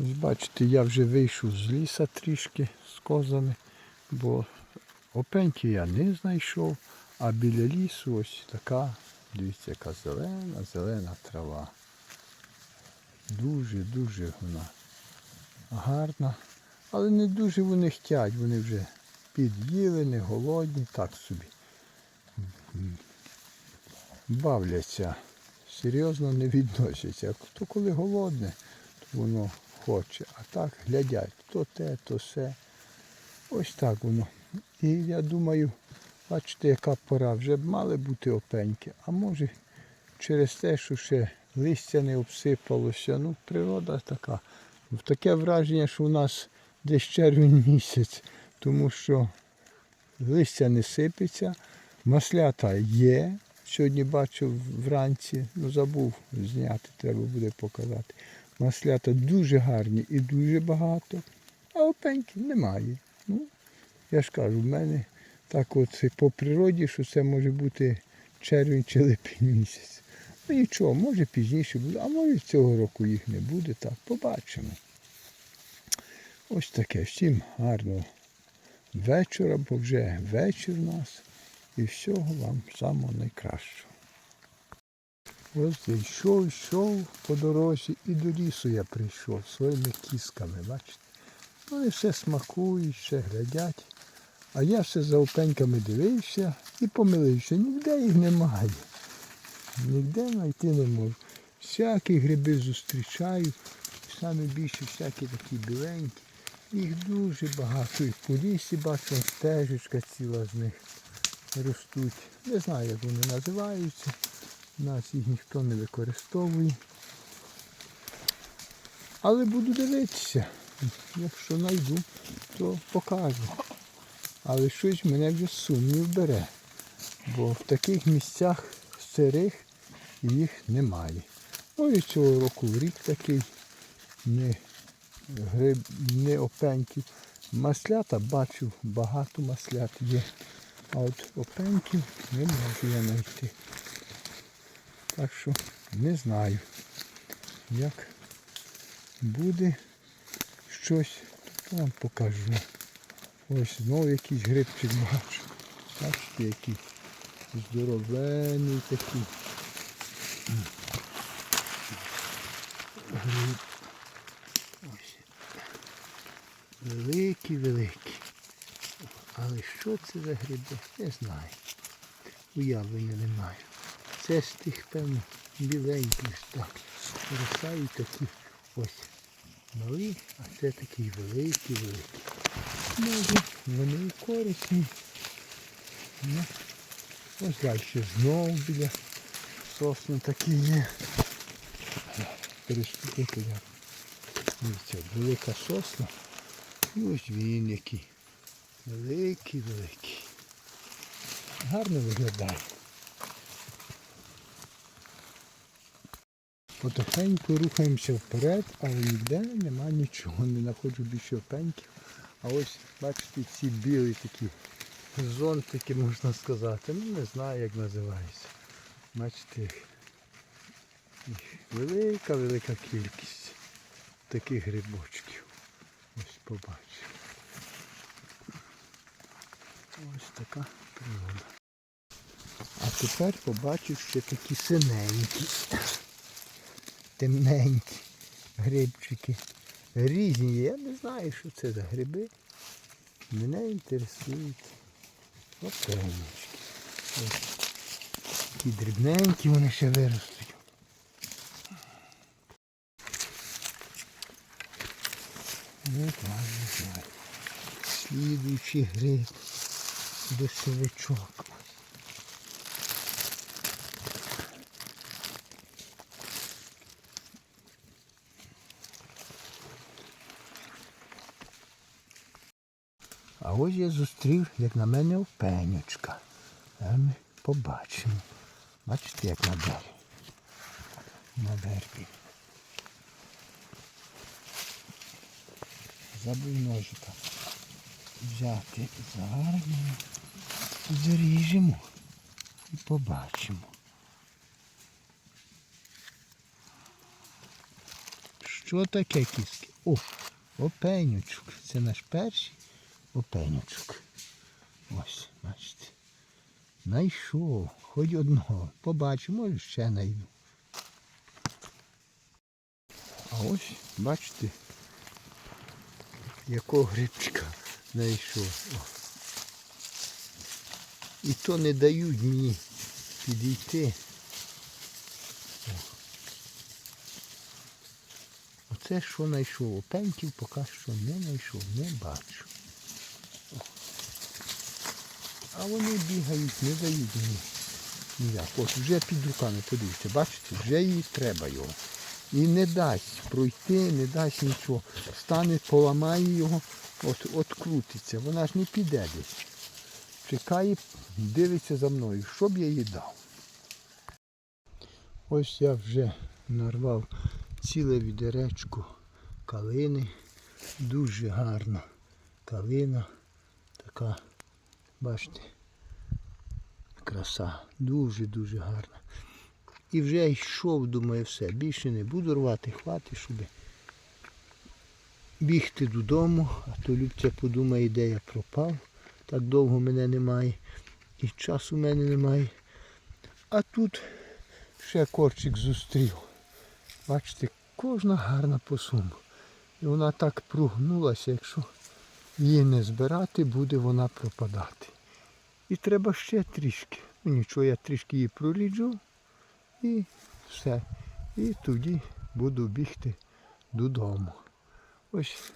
Бачите, я вже вийшов з ліса трішки з козами, бо опеньки я не знайшов, а біля лісу ось така, дивіться, яка зелена, зелена трава. Дуже-дуже вона гарна. Але не дуже вони хтять, вони вже під'їли, не голодні, так собі. Бавляться, серйозно не відносяться. А хто коли голодне, то воно хоче. А так глядять, то те, то все. Ось так воно. І я думаю, бачите, яка пора, вже б мали бути опеньки, а може через те, що ще листя не обсипалося. Ну, природа така. Таке враження, що у нас десь червень місяць, тому що листя не сипеться, маслята є. Сьогодні бачив вранці, ну забув зняти, треба буде показати. Маслята дуже гарні і дуже багато, а опеньків немає. Ну, я ж кажу, в мене так от по природі, що це може бути червень чи липень місяць. Ну нічого, може пізніше буде, а може цього року їх не буде, так, побачимо. Ось таке. Всім гарного вечора, бо вже вечір у нас. І всього вам самого найкращого. Ось я йшов, йшов по дорозі і до лісу я прийшов своїми кісками, бачите? Вони все смакують, все глядять. А я все за опеньками дивився і помилився. Ніде їх немає. Ніде знайти не можу. Всякі гриби зустрічаю, саме більше всякі такі біленькі. Їх дуже багато. І по лісі бачу, стежечка ціла з них ростуть. Не знаю, як вони називаються. Нас їх ніхто не використовує. Але буду дивитися. Якщо знайду, то покажу. Але щось мене вже сумнів бере. Бо в таких місцях сирих їх немає. Ну і цього року рік такий не гриб, не опеньків. Маслята бачу, багато маслят є. А от опеньків не можу я знайти. Так що не знаю, як буде щось, вам покажу. Ось знову якийсь грибчик бачу. Бачите, який здоровенний такий. Гриб. Великий, великий. Але що це за гриби? Не знаю. Уявлення не маю. Це з тих, певно, біленьких так. Ростають такі ось малі, а це такий великий, великий. Може, вони і корисні. Ну, ось далі знову біля сосни такі є. Переступити я. Дивіться, велика сосна. І ось він який. Великий, великий. Гарно виглядає. Потихеньку рухаємося вперед, але ніде нема нічого, не знаходжу більше опеньків. А ось, бачите, ці білі такі зонтики, можна сказати. Ну не знаю як називається. Бачите, їх велика-велика кількість таких грибочків. Ось побачив. Ось така природа. А тепер побачив ще такі синенькі, темненькі грибчики. Різні. Я не знаю, що це за гриби. Мене інтересують опенечки. Такі дрібненькі вони ще виростуть. Слідуючий гриб. Дощовичок. А ось я зустрів, як на мене, опенючка. Ми побачимо. Бачите, як на дереві. На вербі. Забув ножика взяти. Зараз заріжемо і побачимо. Що таке кіски? О, опенючок. Це наш перший опенючок. Ось, бачите. Найшов. Хоч одного. Побачу, може ще найду. А ось, бачите, якого грибчика знайшов. І то не дають мені підійти. Оце що знайшов. Опеньків поки що не знайшов, не бачу. О. А вони бігають, не дають мені ніяк. От вже під руками, подивіться, бачите, вже їй треба його. І не дасть пройти, не дасть нічого. Стане, поламає його, от, от крутиться. Вона ж не піде десь. Чекає, дивиться за мною, що б я їй дав. Ось я вже нарвав ціле відеречко калини. Дуже гарна калина. Така, бачите, краса. Дуже-дуже гарна. І вже йшов, думаю, все. Більше не буду рвати, хватить, щоб бігти додому, а то Любця подумає, де я пропав. Так довго мене немає. І часу в мене немає. А тут ще корчик зустрів. Бачите, кожна гарна по суму. І вона так прогнулася, якщо її не збирати, буде вона пропадати. І треба ще трішки. Ну нічого, я трішки її проріджу і все. І тоді буду бігти додому. Ось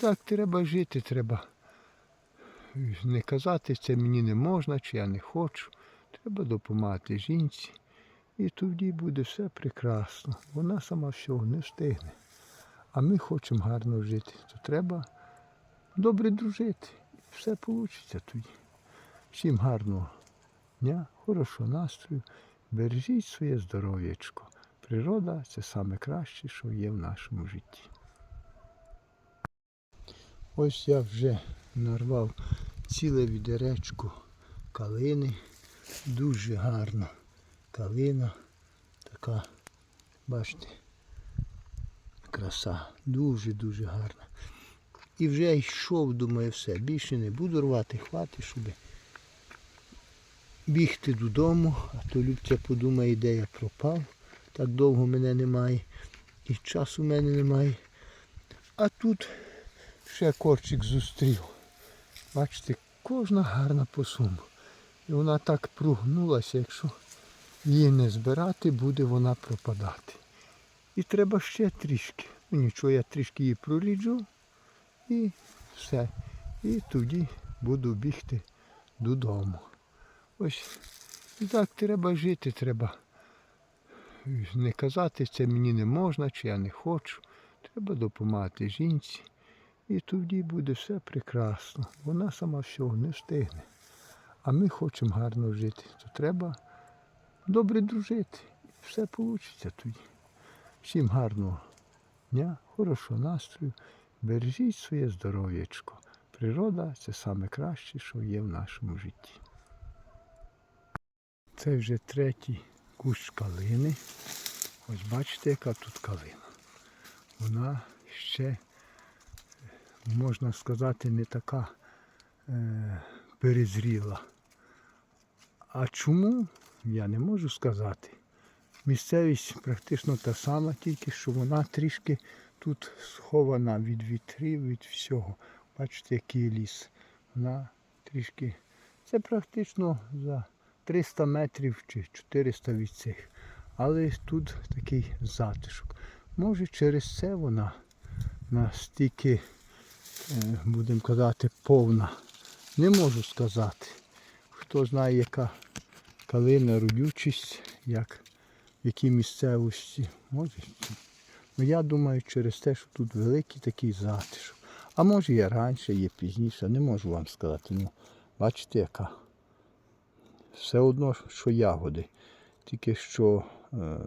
так треба жити, треба не казати, це мені не можна, чи я не хочу. Треба допомагати жінці. І тоді буде все прекрасно. Вона сама всього не встигне. А ми хочемо гарно жити. То треба добре дружити. Все вийде тоді. Всім гарного дня, хорошого настрою. Бережіть своє здоров'ячко. Природа це саме краще, що є в нашому житті. Ось я вже нарвав ціле відеречко калини. Дуже гарна калина. Така, бачите, краса. Дуже-дуже гарна. І вже йшов, думаю, все. Більше не буду рвати, хватить, щоб бігти додому, а то Любця подумає, де я пропав. Так довго мене немає. І часу в мене немає. А тут ще корчик зустрів. Бачите, кожна гарна по. І вона так прогнулася, якщо її не збирати, буде вона пропадати. І треба ще трішки. Ну нічого, я трішки її проріджу і все. І тоді буду бігти додому. Ось так треба жити, треба не казати, це мені не можна, чи я не хочу. Треба допомагати жінці. І тоді буде все прекрасно. Вона сама всього не встигне. А ми хочемо гарно жити. То треба добре дружити. Все вийде тоді. Всім гарного дня, хорошого настрою. Бережіть своє здоров'ячко. Природа це саме краще, що є в нашому житті. Це вже третій кущ калини. Ось бачите, яка тут калина. Вона ще, можна сказати, не така е, перезріла. А чому, я не можу сказати. Місцевість практично та сама, тільки що вона трішки тут схована від вітрів, від всього. Бачите, який ліс. Вона трішки. Це практично за 300 метрів чи 400 від цих. Але тут такий затишок. Може через це вона настільки, е, будемо казати, повна. Не можу сказати. Хто знає, яка калина, родючість, як, в якій місцевості. Може. Ну я думаю, через те, що тут великий такий затишок. А може є раніше, є пізніше, не можу вам сказати. Ну, бачите, яка. Все одно, що ягоди. Тільки що е,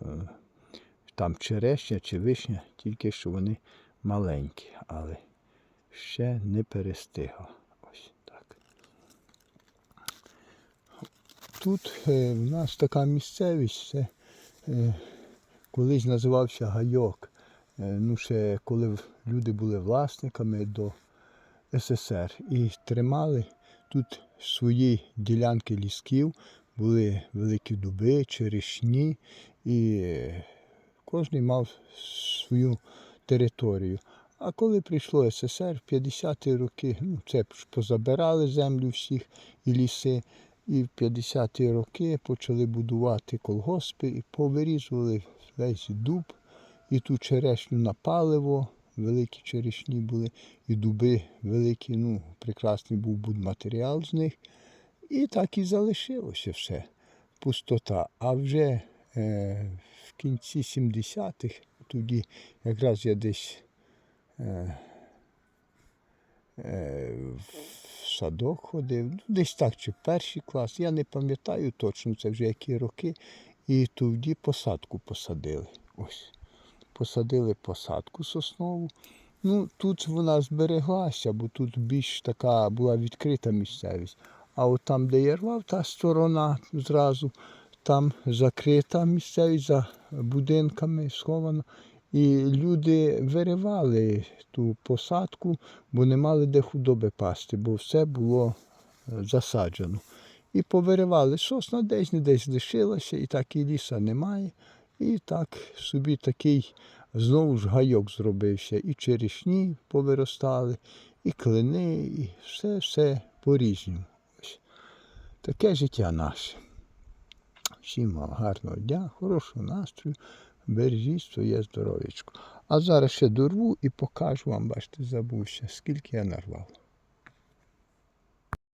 там черешня чи вишня, тільки що вони маленькі, але ще не перестигла. Ось так. Тут е, в нас така місцевість, це е, колись називався гайок. Ну, ще коли люди були власниками до СССР і тримали тут свої ділянки лісків, були великі дуби, черешні, і е, кожен мав свою територію. А коли прийшло СССР в 50-ті роки, ну, це позабирали землю всіх і ліси, і в 50-ті роки почали будувати колгоспи і повирізували весь дуб, і ту черешню на паливо, великі черешні були, і дуби великі, ну, прекрасний був будматеріал з них. І так і залишилося все. Пустота. А вже е, в кінці 70-х, тоді якраз я десь е, е, в садок ходив, ну, десь так, чи перший клас, я не пам'ятаю точно, це вже які роки. І тоді посадку посадили. Ось. Посадили посадку соснову. Ну, тут вона збереглася, бо тут більш така була відкрита місцевість. А от там, де я рвав, та сторона зразу, там закрита місцевість за будинками схована. І люди виривали ту посадку, бо не мали де худоби пасти, бо все було е, засаджено. І повиривали. Сосна десь не десь лишилася, і так і ліса немає. І так собі такий знову ж гайок зробився. І черешні повиростали, і клини, і все, все по-різному. Таке життя наше. Всім вам гарного дня, хорошого настрою, бережіть своє здоров'ячко. А зараз ще дорву і покажу вам, бачите, забувся, скільки я нарвав.